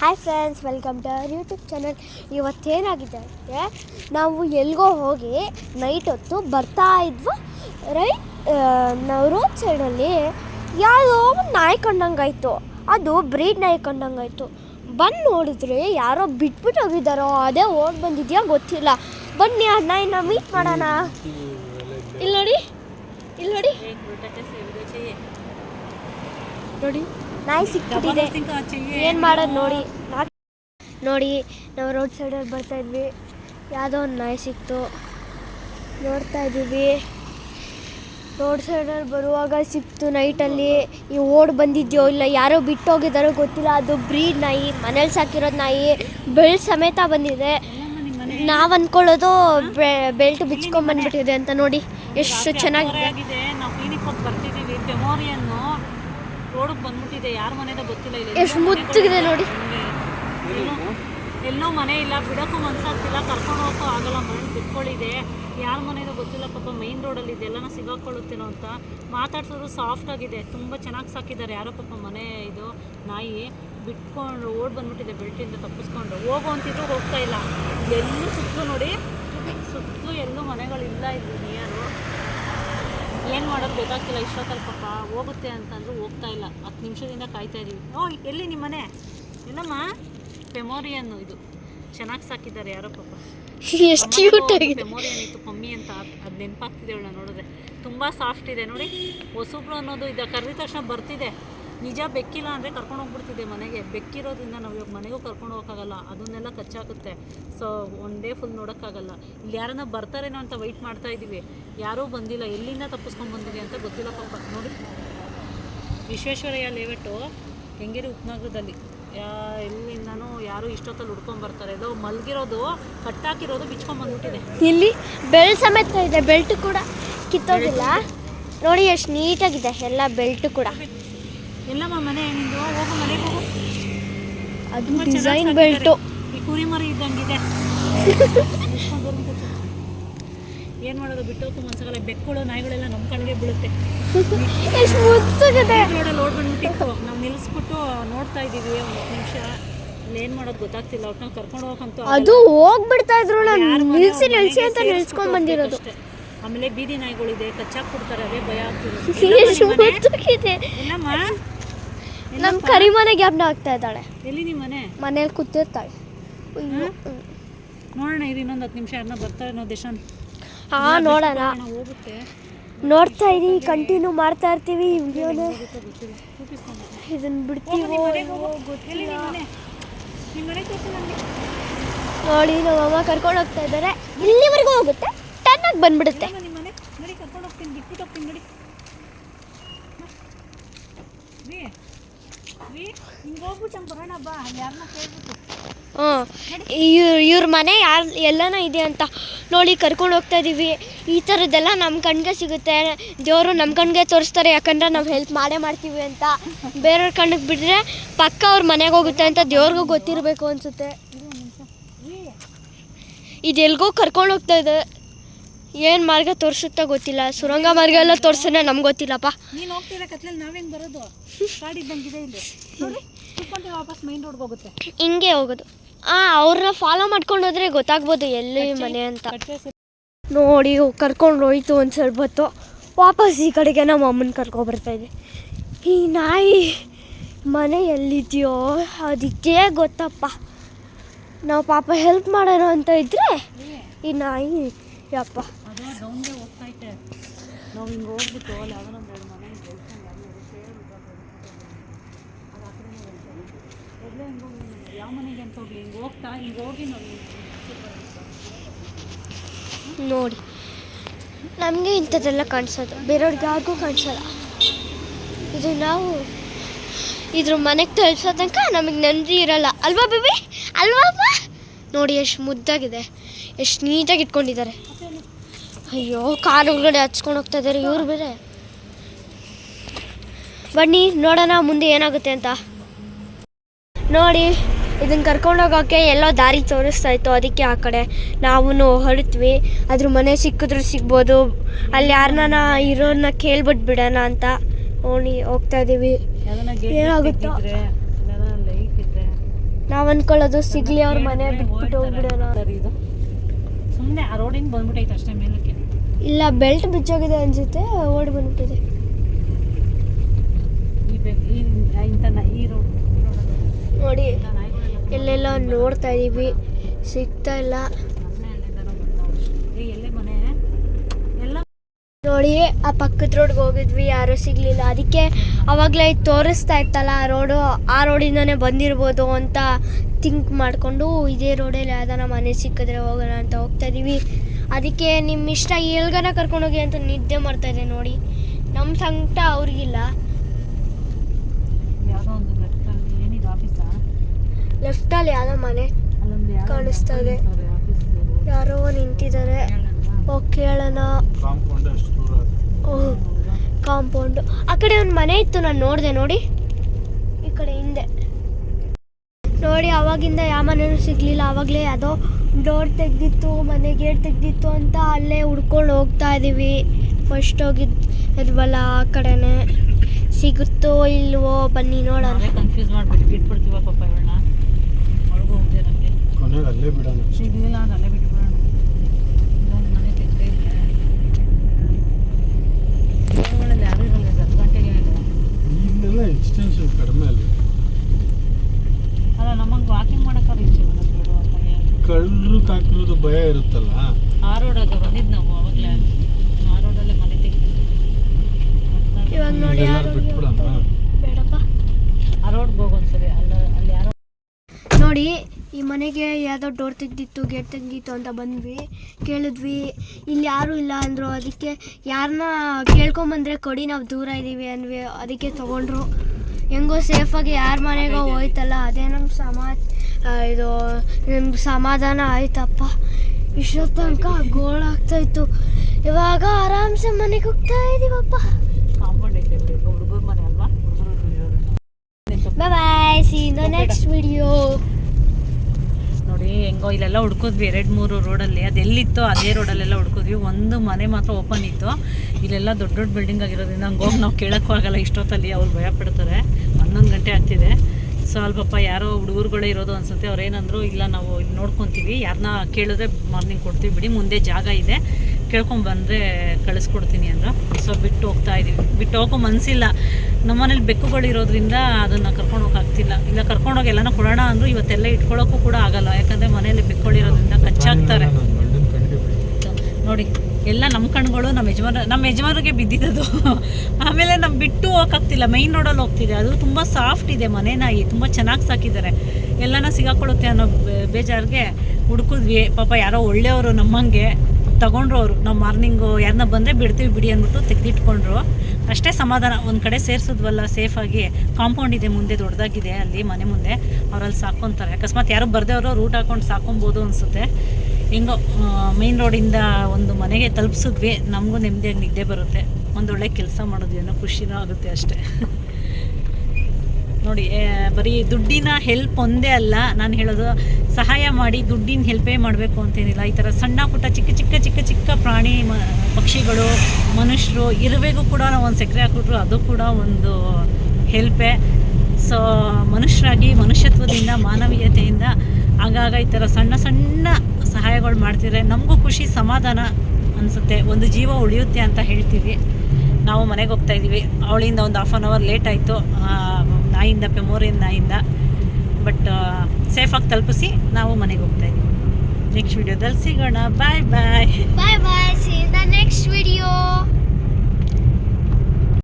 Hi friends welcome to our YouTube channel ಇವತ್ತೇನಾಗಿದೆ ಅಂದರೆ ನಾವು ಎಲ್ಗೋ ಹೋಗಿ ನೈಟ್ ಹೊತ್ತು ಬರ್ತಾ ಇದ್ವು. ರೈಟ್ ನಾವು ರೋಡ್ ಸೈಡಲ್ಲಿ ಯಾವುದೋ ಒಂದು ನಾಯಿ ಕಂಡಂಗಾಯ್ತು. ಅದು ಬ್ರೀಡ್ ನಾಯಿ ಕಂಡಂಗಾಯ್ತು. ಬಂದು ನೋಡಿದ್ರೆ ಯಾರೋ ಬಿಟ್ಬಿಟ್ಟು ಹೋಗಿದ್ದಾರೋ ಅದೇ ಹೋಗಿ ಬಂದಿದ್ಯಾ ಗೊತ್ತಿಲ್ಲ. ಬನ್ನಿ ಆ ನಾಯಿನ ಮೀಟ್ ಮಾಡೋಣ. ಇಲ್ಲಿ ನೋಡಿ ಇಲ್ಲಿ ನೋಡಿ ನೋಡಿ. ನಾಯಿ ಸಿಕ್ಕಿದೆ ಏನು ಮಾಡೋದು ನೋಡಿ ನೋಡಿ ನಾವು ರೋಡ್ ಸೈಡಲ್ಲಿ ಬರ್ತಾ ಇದ್ವಿ. ಯಾವುದೋ ಒಂದು ನಾಯಿ ಸಿಕ್ತು. ನೋಡ್ತಾ ಇದ್ದೀವಿ. ರೋಡ್ ಸೈಡಲ್ಲಿ ಬರುವಾಗ ಸಿಕ್ತು ನೈಟಲ್ಲಿ ಈ ಓಡ್ ಬಂದಿದ್ಯೋ ಇಲ್ಲ ಯಾರೋ ಬಿಟ್ಟು ಹೋಗಿದ್ದಾರೋ ಗೊತ್ತಿಲ್ಲ. ಅದು ಬ್ರೀಡ್ ನಾಯಿ ಮನೇಲಿ ಸಾಕಿರೋದು ನಾಯಿ. ಬೆಳ್ ಸಮೇತ ಬಂದಿದೆ. ನಾವು ಅಂದ್ಕೊಳ್ಳೋದು ಬೆಲ್ಟ್ ಬಿಚ್ಕೊಂಬಂದ್ಬಿಟ್ಟಿದೆ ಅಂತ ನೋಡಿ ಎಷ್ಟು ಚೆನ್ನಾಗಿದೆ. ರೋಡಿಗೆ ಬಂದ್ಬಿಟ್ಟಿದೆ ಯಾರ ಮನೆದ ಗೊತ್ತಿಲ್ಲ ಇಲ್ಲ. ಎಷ್ಟು ಮುತ್ತಿಗಿದೆ ನೋಡಿ. ಎಲ್ಲೋ- ಮನೆ ಇಲ್ಲ ಬಿಡೋಕ್ಕೂ ಮನ್ಸಾಗ್ತಿಲ್ಲ ಕರ್ಕೊಂಡು ಹೋಗೋಕ್ಕೂ ಆಗಲ್ಲ ಮನೆ ಬಿಟ್ಕೊಳ್ಳಿದೆ ಯಾರ ಮನೆಯೋ ಗೊತ್ತಿಲ್ಲ ಪಾಪ ಮೈನ್ ರೋಡಲ್ಲಿ ಇದೆ ಎಲ್ಲನೂ ಸಿಗಾಕೊಳ್ಳುತ್ತೇನೋ ಅಂತ. ಮಾತಾಡ್ಸೋದು ಸಾಫ್ಟ್ ಆಗಿದೆ ತುಂಬ ಚೆನ್ನಾಗಿ ಸಾಕಿದ್ದಾರೆ ಯಾರೋ ಪಾಪ ಮನೆ ಇದು ನಾಯಿ. ಬಿಟ್ಕೊಂಡು ಓಡ್ ಬಂದ್ಬಿಟ್ಟಿದೆ ಬೆಲ್ಟಿಂದ ತಪ್ಪಿಸ್ಕೊಂಡು. ಹೋಗು ಅಂತಿದ್ರು ಹೋಗ್ತಾ ಇಲ್ಲ. ಎಲ್ಲೂ ಸುತ್ತಲೂ ನೋಡಿ ಸುತ್ತಲೂ ಎಲ್ಲೂ ಮನೆಗಳಿಲ್ಲ ಇಲ್ಲಿ ನಿಯರು ಏನು ಮಾಡೋದು ಗೊತ್ತಾಗ್ತಿಲ್ಲ ಇಷ್ಟೊತ್ತಲ್ಲಿ ಪಾಪ ಹೋಗುತ್ತೆ ಅಂತಂದ್ರು ಹೋಗ್ತಾ ಇಲ್ಲ. ಹತ್ತು ನಿಮಿಷದಿಂದ ಕಾಯ್ತಾ ಇದೀವಿ. ಓ ಎಲ್ಲಿ ನಿಮ್ಮ ಮನೆ? ಎಲ್ಲಮ್ಮ ಪೆಮೋರಿಯನ್ನು ಇದು. ಚೆನ್ನಾಗಿ ಸಾಕಿದ್ದಾರೆ ಯಾರೋ ಪಾಪ. ಎಷ್ಟು ಕ್ಯೂಟ್ ಆಗಿದೆ. ಮೆಮೊರಿಯನ್ ಇತ್ತು. ಕಮ್ಮಿ ಅಂತ ಅದು ನೆನಪಾಗ್ತಿದೆ ಅವಳ ನೋಡಿದ್ರೆ. ತುಂಬ ಸಾಫ್ಟ್ ಇದೆ ನೋಡಿ. ಹೊಸಬ್ರು ಅನ್ನೋದು ಇದು ಕರೆದ ತಕ್ಷಣ ಬರ್ತಿದೆ. ನಿಜ ಬೆಕ್ಕಿಲ್ಲ ಅಂದರೆ ಕರ್ಕೊಂಡು ಹೋಗ್ಬಿಡ್ತಿದ್ದೆ ಮನೆಗೆ. ಬೆಕ್ಕಿರೋದ್ರಿಂದ ನಾವು ಇವಾಗ ಮನೆಗೂ ಕರ್ಕೊಂಡು ಹೋಗೋಕ್ಕಾಗಲ್ಲ. ಅದನ್ನೆಲ್ಲ ಕಚ್ಚಾಗುತ್ತೆ ಸೊ ಒನ್ ಡೇ ಫುಲ್ ನೋಡೋಕ್ಕಾಗಲ್ಲ. ಇಲ್ಲಿ ಯಾರನ್ನ ಬರ್ತಾರೇನೋ ಅಂತ ವೆಯ್ಟ್ ಮಾಡ್ತಾ ಇದ್ದೀವಿ ಯಾರೂ ಬಂದಿಲ್ಲ. ಎಲ್ಲಿಂದ ತಪ್ಪಿಸ್ಕೊಂಡು ಬಂದಿದೆ ಅಂತ ಗೊತ್ತಿಲ್ಲ ಪಾಪ. ನೋಡಿ. ವಿಶ್ವೇಶ್ವರಯ್ಯ ಲೇಔಟು ಹೆಂಗೇರಿ ಉಪನಗರದಲ್ಲಿ. ಯಾ ಎಲ್ಲಿಂದನೂ ಯಾರು ಇಷ್ಟೊತ್ತಲ್ಲಿ ಹುಡ್ಕೊಂಡ್ ಬರ್ತಾರೆ. ಎಲ್ಲೋ ಮಲಗಿರೋದು ಕಟ್ಟಾಕಿರೋದು ಬಿಚ್ಕೊಂಡ್ ಬಂದ್ಬಿಟ್ಟಿದೆ. ಇಲ್ಲಿ ಬೆಲ್ಟ್ ಸಮೇತ ಇದೆ. ಬೆಲ್ಟ್ ಕೂಡ ಕಿತ್ತೋಗಿಲ್ಲ. ನೋಡಿ ಎಷ್ಟು ನೀಟಾಗಿದೆ ಎಲ್ಲ ಬೆಲ್ಟ್ ಕೂಡ. ಎಲ್ಲಮ್ಮ ಮನೆ ನಿಂದು? ಹೋಗು ಮನೆಗೆ ಹೋಗು. ಅದು ಡಿಸೈನ್. ಬೆಲ್ಟು. ಈ ಕುರಿ ಮರಿ ಇದ್ದಂಗಿದೆ. ಏನು ಮಾಡೋದು? ಬಿಟ್ಟೋಕು ಮನ್ಸಾಗಲ್ಲ ಬೆಕ್ಕುಗಳು ನಾಯಿಗಳೆಲ್ಲ ನಮ್ಮ ಕಣ್ಗೆ ಬೀಳುತ್ತೆ. ರೋಡಲ್ಲಿ ಓಡ್ ಬಂದ್ಬಿಟ್ಟಿತ್ತು. ನಾವು ನಿಲ್ಲಿಸ್ಬಿಟ್ಟು ನೋಡ್ತಾ ಇದ್ದೀವಿ ಒಂದು ನಿಮಿಷ. ಏನು ಮಾಡೋದು ಗೊತ್ತಾಗ್ತಿಲ್ಲ. ಒಟ್ಟು ಕರ್ಕೊಂಡು ಹೋಗಂತ ಅದು ಹೋಗ್ಬಿಡ್ತಾ ಇದ್ರು. ನಾನು ನಿಲ್ಸಿ ನಿಲ್ಸಿ ಅಂತ ನಿಲ್ಸ್ಕೊಂಡ್ ಬಂದಿರೋದು. ಆಮೇಲೆ ಬೀದಿ ನಾಯಿಗಳಿದೆ ಕಚ್ಚಾಕ್ ಕೊಡ್ತಾರೆ ಅದೇ ಭಯ ಆಗ್ತಿದೆ ನಮ್ಮ ಕರಿ ಮನೆ ಜ್ಞಾಪನ ಆಗ್ತಾ ಇದ್ದಾಳೆ. ಎಲ್ಲಿ ನಿಮ್ಮ ಮನೆ ಮನೇಲಿ ಕೂತಿರ್ತಾಳೆ. ನೋಡೋಣ ಇರಿ ಇನ್ನೊಂದು ಹತ್ತು ನಿಮಿಷ ಯಾರನ್ನ ಬರ್ತಾರೆ ನಾವು ದೇಶನ್. ಹಾ ನೋಡೋಣ. ಹೋಗುತ್ತೆ. ನೋಡ್ತಾ ಇರಿ ಕಂಟಿನ್ಯೂ ಮಾಡ್ತಾ ಇರ್ತೀವಿ ವಿಡಿಯೋನ ಇದನ್ನ ಬಿಡ್ತೀವಿ ನೋಡಿ ನಮ್ಮ ಅಮ್ಮ ಕರ್ಕೊಂಡು ಹೋಗ್ತಾ ಇದ್ದಾರೆ. ಇಲ್ಲಿವರೆಗೂ ಹೋಗುತ್ತೆ? ಟನ್ನಾಗಿ ಬಂದ್ಬಿಡುತ್ತೆ. ಇವ್ರ ಮನೆ ಯಾರು ಎಲ್ಲನ ಇದೆ ಅಂತ ನೋಡಿ ಕರ್ಕೊಂಡು ಹೋಗ್ತಾ ಇದೀವಿ. ಈ ಥರದ್ದೆಲ್ಲ ನಮ್ಮ ಕಣ್ಗೆ ಸಿಗುತ್ತೆ. ದೇವರು ನಮ್ಮ ಕಣ್ಗೆ ತೋರಿಸ್ತಾರೆ ಯಾಕಂದ್ರೆ ನಾವು ಹೆಲ್ಪ್ ಮಾಡೇ ಮಾಡ್ತೀವಿ ಅಂತ. ಬೇರೆಯವ್ರ ಕಣ್ಣಿಗೆ ಬಿಟ್ಟರೆ ಪಕ್ಕ ಅವ್ರ ಮನೆಗೆ ಹೋಗುತ್ತೆ ಅಂತ ದೇವ್ರಿಗೂ ಗೊತ್ತಿರಬೇಕು ಅನಿಸುತ್ತೆ. ಇದೆಲ್ಗೋ ಕರ್ಕೊಂಡು ಹೋಗ್ತಾ ಇದೆ. ಏನು ಮಾರ್ಗ ತೋರಿಸುತ್ತಾ ಗೊತ್ತಿಲ್ಲ. ಸುರಂಗ ಮಾರ್ಗ ಎಲ್ಲ ತೋರಿಸಿದ್ರೆ ನಮ್ಗೆ ಗೊತ್ತಿಲ್ಲಪ್ಪ. ನೀನು ಕತ್ಲಲ್ಲಿ ನಾವೇನು ಬರೋದು? ಬಂದಿದೆ ಇಲ್ಲಿ. ನೋಡಿ ಕುತ್ಕೊಂಡೆ ವಾಪಸ್ ಮೈನ್ ರೋಡ್ಗೆ ಹೋಗುತ್ತೆ. ಹಿಂಗೆ ಹೋಗೋದು. ಆ ಅವ್ರನ್ನ ಫಾಲೋ ಮಾಡ್ಕೊಂಡು ಹೋದ್ರೆ ಗೊತ್ತಾಗ್ಬೋದು ಎಲ್ಲಿ ಮನೆ ಅಂತ. ನೋಡಿ ಕರ್ಕೊಂಡು ಹೋಯ್ತು ಒಂದು ಸ್ವಲ್ಪ ಹೊತ್ತು. ವಾಪಸ್ ಈ ಕಡೆಗೆ ನಮ್ಮ ಅಮ್ಮನ ಇದೆ. ಈ ನಾಯಿ ಮನೆ ಎಲ್ಲಿದೆಯೋ ಅದಕ್ಕೆ ಗೊತ್ತಪ್ಪ. ನಾವು ಪಾಪ ಹೆಲ್ಪ್ ಮಾಡೋಣ ಅಂತ ಇದ್ರೆ ಈ ನಾಯಿ ಯಪ್ಪ. ಅದು ಡೌನ್ಗೆ ಹೋಗ್ತಾ ಐತೆ ನಾವು ಹಿಂಗೆ ಹೋಗ್ಬಿಟ್ಟು ಅಲ್ಲಿ ಯಾವ್ದೋ ಒಂದು ಎರಡು ಮನೆ ಬೆಳ್ಸ್ಕೊಂಡು ಯಾವ್ದೋ ಒಂದು ಸೇರು ಅದು ಆ ಕಡೆನೇ ಬೆಳ್ಸೋದು ಎಲ್ಲೇ ಹಿಂಗೆ ಹೋಗಿ ಯಾವ ಮನೆಗೆ ಅಂತ ಹೋಗ್ಲಿ ಹಿಂಗೆ ಹೋಗ್ತಾ ಹಿಂಗೆ ಹೋಗಿ ನಾವು ನೋಡಿ ನಮಗೆ ಇಂಥದ್ದೆಲ್ಲ ಕಾಣಿಸೋದು. ಬೇರೆಯವ್ರಿಗೆ ಯಾರಿಗೂ ಕಾಣಿಸಲ್ಲ. ಇದು ನಾವು ಇದ್ರ ಮನೆಗೆ ತಲುಪಿಸೋ ತನಕ ನಮಗೆ ನೆಮ್ಮದಿ ಇರಲ್ಲ. ಅಲ್ವಾ ಬಿಬಿ? ಅಲ್ವಾ ನೋಡಿ ಎಷ್ಟು ಮುದ್ದಾಗಿದೆ. ಎಷ್ಟು ನೀಟಾಗಿ ಇಟ್ಕೊಂಡಿದ್ದಾರೆ. ಅಯ್ಯೋ ಕಾಲು ಒಳಗಡೆ ಹಚ್ಕೊಂಡು ಹೋಗ್ತಾ ಇದ್ದಾರೆ ಇವ್ರು ಬೇರೆ. ಬನ್ನಿ ನೋಡೋಣ ಮುಂದೆ ಏನಾಗುತ್ತೆ ಅಂತ. ನೋಡಿ ಇದನ್ನು ಕರ್ಕೊಂಡು ಹೋಗೋಕ್ಕೆ ಎಲ್ಲೋ ದಾರಿ ತೋರಿಸ್ತಾ ಇತ್ತು. ಅದಕ್ಕೆ ಆ ಕಡೆ ನಾವು ಹೊರಟ್ವಿ. ಅದ್ರ ಮನೆ ಸಿಕ್ಕಿದ್ರು ಸಿಗ್ಬೋದು. ಅಲ್ಲಿ ಯಾರನ್ನ ಇರೋನ್ನ ಕೇಳ್ಬಿಟ್ಟು ಬಿಡೋಣ ಅಂತ ಓಣಿ ಹೋಗ್ತಾ ಇದ್ದೀವಿ ಏನಾಗುತ್ತೆ? ನಾವು ಅನ್ಕೊಳ್ಳೋದು ಸಿಗ್ಲಿ ಅವ್ರ ಮನೆ ಬಿಟ್ಬಿಟ್ಟು ಹೋಗ್ಬಿಡೋಣ. ಸುಮ್ಮನೆ ಆ ರೋಡಿಂದ ಬಂದ್ಬಿಟ್ಟೈತೆ ಅಷ್ಟೇ ಮೇಲಕ್ಕೆ. ಇಲ್ಲ ಬೆಲ್ಟ್ ಬಿಚ್ಚೋಗಿದೆ ಅನ್ಸುತ್ತೆ ಓಡಿ ಬಂದ್ಬಿಟ್ಟಿದೆ. ಈ ಬೆ ಈ ಇಂಥ ನ- ಈ ರೋಡ್ ನೋಡಿ ಎಲ್ಲೆಲ್ಲ ನೋಡ್ತಾ ಇದೀವಿ. ಸಿಗ್ತಾ ಇಲ್ಲ. ಮೊನ್ನೆ ಅಲ್ಲಿಂದನೂ ಬಂದವು ಏ ಎಲ್ಲೇ ಮನೆ? ಎಲ್ಲ ನೋಡಿ ಆ ಪಕ್ಕದ ರೋಡ್ಗೆ ಹೋಗಿದ್ವಿ ಯಾರೂ ಸಿಗ್ಲಿಲ್ಲ. ಅದಕ್ಕೆ ಅವಾಗಲೇ ತೋರಿಸ್ತಾ ಇತ್ತಲ್ಲ ಆ ರೋಡು ಆ ರೋಡಿಂದಾನೇ ಬಂದಿರ್ಬೋದು ಅಂತ ಥಿಂಕ್ ಮಾಡಿಕೊಂಡು ಇದೇ ರೋಡಲ್ಲಿ ಯಾವ್ದಾನ ಮನೆ ಸಿಕ್ಕಿದ್ರೆ ಹೋಗೋಣ ಅಂತ ಹೋಗ್ತಾ ಇದ್ದೀವಿ ಅದಕ್ಕೆ ನಿಮ್ಮ ಇಷ್ಟ ಎಲ್ಗನ ಕರ್ಕೊಂಡೋಗಿ ಅಂತ ನಿದ್ದೆ ಮಾಡ್ತಾ ಇದೆ ನೋಡಿ. ನಮ್ಮ ಸಂಕಟ ಅವ್ರಿಗಿಲ್ಲ. ಲೆಫ್ಟಲ್ಲಿ ಯಾವ್ದೋ ಮನೆ ಕಾಣಿಸ್ತಾ ಇದೆ. ಯಾರೋ ನಿಂತಿದ್ದಾರೆ ಹೋಗಿ. ಕೇಳೋಣ. ಕಾಂಪೌಂಡು ಆ ಕಡೆ ಒಂದು ಮನೆ ಇತ್ತು ನಾನು ನೋಡಿದೆ ನೋಡಿ ಈ ಕಡೆ ಹಿಂದೆ ನೋಡಿ ಅವಾಗಿಂದ ಯಾವ ಮನೇನೂ ಸಿಗಲಿಲ್ಲ. ಆವಾಗಲೇ ಯಾವುದೋ ಡೋರ್ ತೆಗ್ದಿತ್ತು ಮನೆ ಗೇಟ್ ತೆಗ್ದಿತ್ತು ಅಂತ ಅಲ್ಲೇ ಹುಡ್ಕೊಂಡು ಹೋಗ್ತಾ ಇದ್ದೀವಿ. ಫಸ್ಟ್ ಹೋಗಿದ್ವಲ್ಲ ಆ ಕಡೆನೇ. ಸಿಗುತ್ತೋ ಇಲ್ವೋ ಬನ್ನಿ ನೋಡೋಣ. ಕನ್ಫ್ಯೂಸ್ ಮಾಡ್ಬಿಟ್ಟು ಬಿಟ್ಬಿಡ್ತೀವ ಪಾಪ ಇವಳನ್ನ ಅಲ್ಲೇ ಬಿಡೋಣ ಸಿಗಲಿಲ್ಲ ಅಲ್ಲೇ ಬಿಟ್ಬಿಡೋಣ ಇನ್ನೊಂದು ಮನೆ ತೆಗ್ದೇ ಇಲ್ಲ ಮನೆಗಳಲ್ಲಿ ಯಾರೂ ಇರಲ್ಲ ಇದು ಹತ್ತು ಗಂಟೆಗೆ ಇದೆ ಇಲ್ಲೆಲ್ಲ ಎಕ್ಸ್ಟೆನ್ಷನ್ ಕಡಿಮೆ ಅಲ್ಲ ಅಲ್ಲ ನಮಗೆ ವಾಕಿಂಗ್ ಮಾಡೋಕ್ಕಾದ್ರೆ ಇಚ್ಛೆ ಬರೋದು ಬೇಡ ಮನೆ ಕಾಕಿರೋದು ಭಯ ಇರುತ್ತಲ್ಲ? ಆ ರೋಡಾಗ ಬಂದಿದ್ದು ನಾವು ಅವಾಗಲೇ. ಆ ರೋಡಲ್ಲೇ ಮನೆ ತೆಗ್ದಿದ್ದು. ಇವಾಗ ನೋಡಿ ಎಲ್ಲಾರು ಯಾರು ಬಿಟ್ಬಿಡೋಣ. ಬೇಡಪ್ಪ. ಆ ರೋಡ್ಗೆ ಹೋಗಿ ಒಂದ್ಸರಿ. ಅಲ್ಲ ಅಲ್ಲಿ ಯಾರೋ ನೋಡಿ ಈ ಮನೆಗೆ ಯಾವುದೋ ಡೋರ್ ತೆಗ್ದಿತ್ತು ಗೇಟ್ ತೆಗ್ದಿತ್ತು ಅಂತ ಬಂದ್ವಿ. ಕೇಳಿದ್ವಿ. ಇಲ್ಲಿ ಯಾರು ಇಲ್ಲ ಅಂದರು. ಅದಕ್ಕೆ ಯಾರನ್ನ ಕೇಳ್ಕೊಂಬಂದ್ರೆ ಕೊಡಿ ನಾವು ದೂರ ಇದ್ದೀವಿ ಅಂದ್ವಿ. ಅದಕ್ಕೆ ತಗೊಂಡ್ರು. ಹೆಂಗೋ ಸೇಫಾಗಿ ಯಾರ ಮನೆಗೋ ಹೋಯ್ತಲ್ಲ ಅದೇ ನಮ್ಮ ಸಮಾ ಆ, ಇದು ನಿಮ್ಗೆ ಸಮಾಧಾನ ಆಯ್ತಪ್ಪ. ಇಷ್ಟೊತ್ತು ತನಕ ಗೋಳಾಗ್ತಾಯಿತ್ತು ಇವಾಗ ಆರಾಮ್ಸೆ ಮನೆಗೆ ಹೋಗ್ತಾ ಇದೀವಪ್ಪ. Bye bye see the next video ನೋಡಿ, ಹೆಂಗೋ ಇಲ್ಲೆಲ್ಲ ಹುಡ್ಕೋದ್ವಿ, ಎರಡು ಮೂರು ರೋಡಲ್ಲಿ. ಅದು ಎಲ್ಲಿತ್ತೋ ಅದೇ ರೋಡಲ್ಲೆಲ್ಲ ಹುಡ್ಕೋದ್ವಿ. ಒಂದು ಮನೆ ಮಾತ್ರ ಓಪನ್ ಇತ್ತು. ಇಲ್ಲೆಲ್ಲ ದೊಡ್ಡ ದೊಡ್ಡ ಬಿಲ್ಡಿಂಗ್ ಆಗಿರೋದ್ರಿಂದ ಹಂಗೆ ಹೋಗಿ ನಾವು ಕೇಳೋಕ್ಕೂ ಆಗಲ್ಲ. ಇಷ್ಟೊತ್ತಲ್ಲಿ ಅವ್ರು ಭಯ ಪಡ್ತಾರೆ. ಹನ್ನೊಂದು ಗಂಟೆ ಆಗ್ತಿದೆ. ಸೊ ಅಲ್ಲಿ ಯಾರೋ ಹುಡುಗರುಗಳೇ ಇರೋದು ಅನ್ಸುತ್ತೆ ಅವ್ರು ಏನಂದ್ರು ಇಲ್ಲ ನಾವು ಇಲ್ಲಿ ನೋಡ್ಕೊತೀವಿ ಯಾರನ್ನ ಕೇಳಿದ್ರೆ ಮಾರ್ನಿಂಗ್ ಕೊಡ್ತೀವಿ ಬಿಡಿ ಮುಂದೆ ಜಾಗ ಇದೆ ಕೇಳ್ಕೊಂಡು ಬಂದರೆ ಕಳಿಸ್ಕೊಡ್ತೀನಿ ಅಂದರು ಸೊ ಬಿಟ್ಟು ಹೋಗ್ತಾ ಇದೀವಿ ಬಿಟ್ಟು ಹೋಗೋ ಮನಸ್ಸಿಲ್ಲ ನಮ್ಮನೇಲಿ ಬೆಕ್ಕುಗಳು ಇರೋದ್ರಿಂದ ಅದನ್ನು ಕರ್ಕೊಂಡು ಹೋಗಕ್ಕಾಗ್ತಿಲ್ಲ ಇಲ್ಲ ಕರ್ಕೊಂಡೋಗಿ ಎಲ್ಲನೂ ಕೊಡೋಣ ಅಂದ್ರು ಇವತ್ತೆಲ್ಲ ಇಟ್ಕೊಳ್ಳೋಕ್ಕೂ ಕೂಡ ಆಗಲ್ಲ ಯಾಕಂದರೆ ಮನೇಲಿ ಬೆಕ್ಕುಗಳಿರೋದ್ರಿಂದ ಕಚ್ಚಾಗ್ತಾರೆ ನೋಡಿ ಎಲ್ಲ ನಮ್ಮ ಕಣ್ಗಳು ನಮ್ಮ ಯಜಮಾನ ನಮ್ಮ ಯಜಮಾನಿಗೆ ಬಿದ್ದಿದ್ದದು. ಆಮೇಲೆ ನಮ್ಮ ಬಿಟ್ಟು ಹೋಗಕ್ಕಾಗ್ತಿಲ್ಲ ಮೈನ್ ರೋಡಲ್ಲಿ ಹೋಗ್ತಿದೆ. ಅದು ತುಂಬ ಸಾಫ್ಟ್ ಇದೆ ಮನೆ ನಾಯಿ, ತುಂಬ ಚೆನ್ನಾಗಿ ಸಾಕಿದ್ದಾರೆ. ಎಲ್ಲನ ಸಿಗಾಕೊಳ್ಳುತ್ತೆ ಅನ್ನೋ ಬೇಜಾರಿಗೆ ಹುಡುಕಿದ್ವಿ. ಪಾಪ ಯಾರೋ ಒಳ್ಳೆಯವರು ನಮ್ಮಂಗೆ ತಗೊಂಡ್ರು ಅವರು ನಾವು ಮಾರ್ನಿಂಗು ಯಾರನ್ನ ಬಂದರೆ ಬಿಡ್ತೀವಿ ಬಿಡಿ ಅಂದ್ಬಿಟ್ಟು ತೆಗೆದಿಟ್ಕೊಂಡ್ರು. ಅಷ್ಟೇ ಸಮಾಧಾನ. ಒಂದು ಕಡೆ ಸೇರಿಸಿದ್ವಲ್ಲ ಸೇಫಾಗಿ ಕಾಂಪೌಂಡ್ ಇದೆ ಮುಂದೆ ದೊಡ್ಡದಾಗಿದೆ ಅಲ್ಲಿ ಮನೆ ಮುಂದೆ. ಅವರಲ್ಲಿ ಸಾಕೊಂತಾರೆ. ಅಕಸ್ಮಾತ್ ಯಾರು ಬರ್ದೇವ್ರು ರೂಟ್ ಹಾಕೊಂಡು ಸಾಕೊಬೋದು ಅನಿಸುತ್ತೆ. ಹೆಂಗೋ ಮೇನ್ ರೋಡಿಂದ ಒಂದು ಮನೆಗೆ ತಲುಪಿಸಿದ್ವಿ. ನಮಗೂ ನೆಮ್ಮದಿಯಾಗಿ ನಿದ್ದೆ ಬರುತ್ತೆ. ಒಂದೊಳ್ಳೆ ಕೆಲಸ ಮಾಡಿದ್ವಿ ಏನೋ ಖುಷಿನೂ ಆಗುತ್ತೆ ಅಷ್ಟೇ. ನೋಡಿ ಬರೀ ದುಡ್ಡಿನ ಹೆಲ್ಪ್ ಒಂದೇ ಅಲ್ಲ, ನಾನು ಹೇಳೋದು ಸಹಾಯ ಮಾಡಿ ದುಡ್ಡಿನ ಹೆಲ್ಪೇ ಮಾಡಬೇಕು ಅಂತೇನಿಲ್ಲ. ಈ ಥರ ಸಣ್ಣ ಪುಟ್ಟ, ಚಿಕ್ಕ ಚಿಕ್ಕ ಚಿಕ್ಕ ಚಿಕ್ಕ ಪ್ರಾಣಿ ಮ, ಪಕ್ಷಿಗಳು, ಮನುಷ್ಯರು, ಇರುವೆಗೂ ಕೂಡ ನಾವು ಒಂದು ಸಕ್ಕರೆ ಹಾಕ್ಬಿಟ್ರು, ಅದು ಕೂಡ ಒಂದು ಹೆಲ್ಪೇ ಸೊ ಮನುಷ್ಯರಾಗಿ ಮನುಷ್ಯತ್ವದಿಂದ, ಮಾನವೀಯತೆಯಿಂದ ಆಗಾಗ ಈ ಥರ ಸಣ್ಣ ಸಣ್ಣ ಸಹಾಯಗಳು ಮಾಡ್ತಿದ್ರೆ ನಮಗೂ ಖುಷಿ, ಸಮಾಧಾನ ಅನಿಸುತ್ತೆ. ಒಂದು ಜೀವ ಉಳಿಯುತ್ತೆ ಅಂತ ಹೇಳ್ತೀವಿ. ನಾವು ಮನೆಗೆ ಹೋಗ್ತಾ ಇದ್ದೀವಿ. ಅವಳಿಂದ ಒಂದು ಹಾಫ್ ಆನ್ ಅವರ್ ಲೇಟ್ ಆಯಿತು. ನಾಯಿಂದ, ಪೆಮೋರಿಯನ್ ನಾಯಿಂದ. ಬಟ್ ಸೇಫಾಗಿ ತಲುಪಿಸಿ ನಾವು ಮನೆಗೆ ಹೋಗ್ತಾ ಇದ್ದೀವಿ. ನೆಕ್ಸ್ಟ್ ವಿಡಿಯೋದಲ್ಲಿ ಸಿಗೋಣ. Bye bye bye bye see the